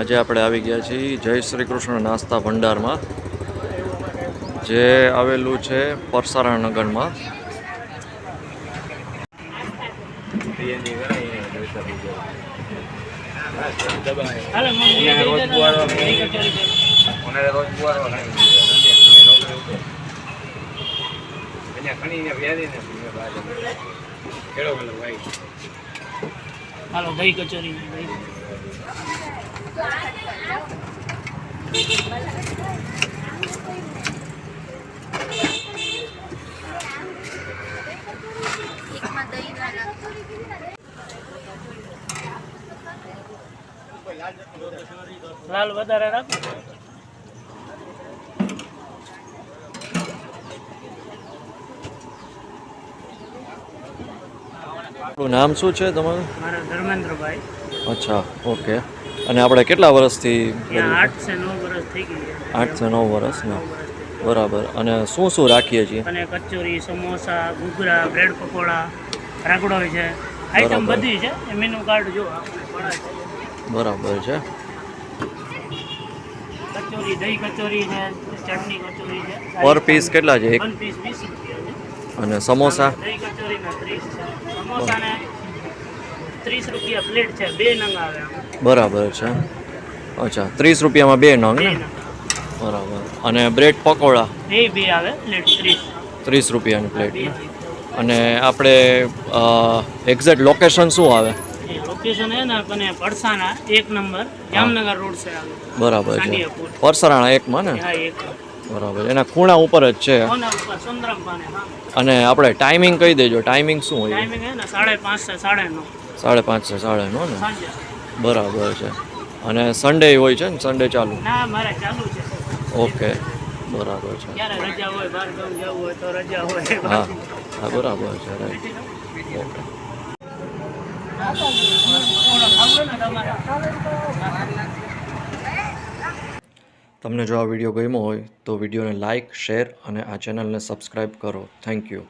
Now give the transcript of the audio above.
આજે આપણે આવી ગયા છીએ જય શ્રી કૃષ્ણ નાસ્તા ભંડારમાં, જે આવેલું છે પરસારણ નગરમાં. હાલો દહીં કચોરી. ભાઈ લાલ વધારે રાખો. નામ શું છે તમારું? મારા ધર્મેન્દ્રભાઈ. અચ્છા ઓકે. અને આપણે કેટલા વર્ષથી આઠ છે નવ વર્ષ ને? બરાબર. અને શું શું રાખીએ છીએ? અને કચોરી સમોસા ઘૂઘરા બ્રેડ પકોડા રગડો છે. આઈટમ બધી છે મેનુ કાર્ડ જો બરાબર છે. કચોરી દહીં કચોરી છે ચટણી કચોરી છે. પર પીસ કેટલા છે? એક? પીસ પીસ વીસ અને સમોસા? દહીં કચોરીના ત્રીસ સમોસાને ત્રીસ રૂપિયા પ્લેટ છે બે નંગ આવે. બરાબર છે. અચ્છા ત્રીસ રૂપિયામાં બે નંગ. ને બરાબર. અને બ્રેડ પકોડા? એ બે આવે ત્રીસ. ત્રીસ રૂપિયાની પ્લેટ. અને આપણે એક્ઝેક્ટ લોકેશન શું આવે? લોકેશન હે ને કને પડસાના એક નંબર જામનગર રોડ છે બરાબર છે. એકમાં ને? બરાબર. એના ખૂણા ઉપર જ છે. અને આપણે ટાઈમિંગ કહી દેજો. ટાઈમિંગ શું હોય? ટાઈમિંગ હે ને સાડે પાંચ સાડે નવ. સાડે પાંચ છે સાડે નો? બરાબર છે. અને સન્ડે હોય છે ને? સન્ડે ચાલુ? ઓકે. બરાબર છે. હા. હા બરાબર છે. રાઈટ ઓકે તમને જો આ વીડિયો ગમ્યો હોય તો વિડીયોને લાઇક શેર અને આ ચેનલને સબસ્ક્રાઈબ કરો. Thank you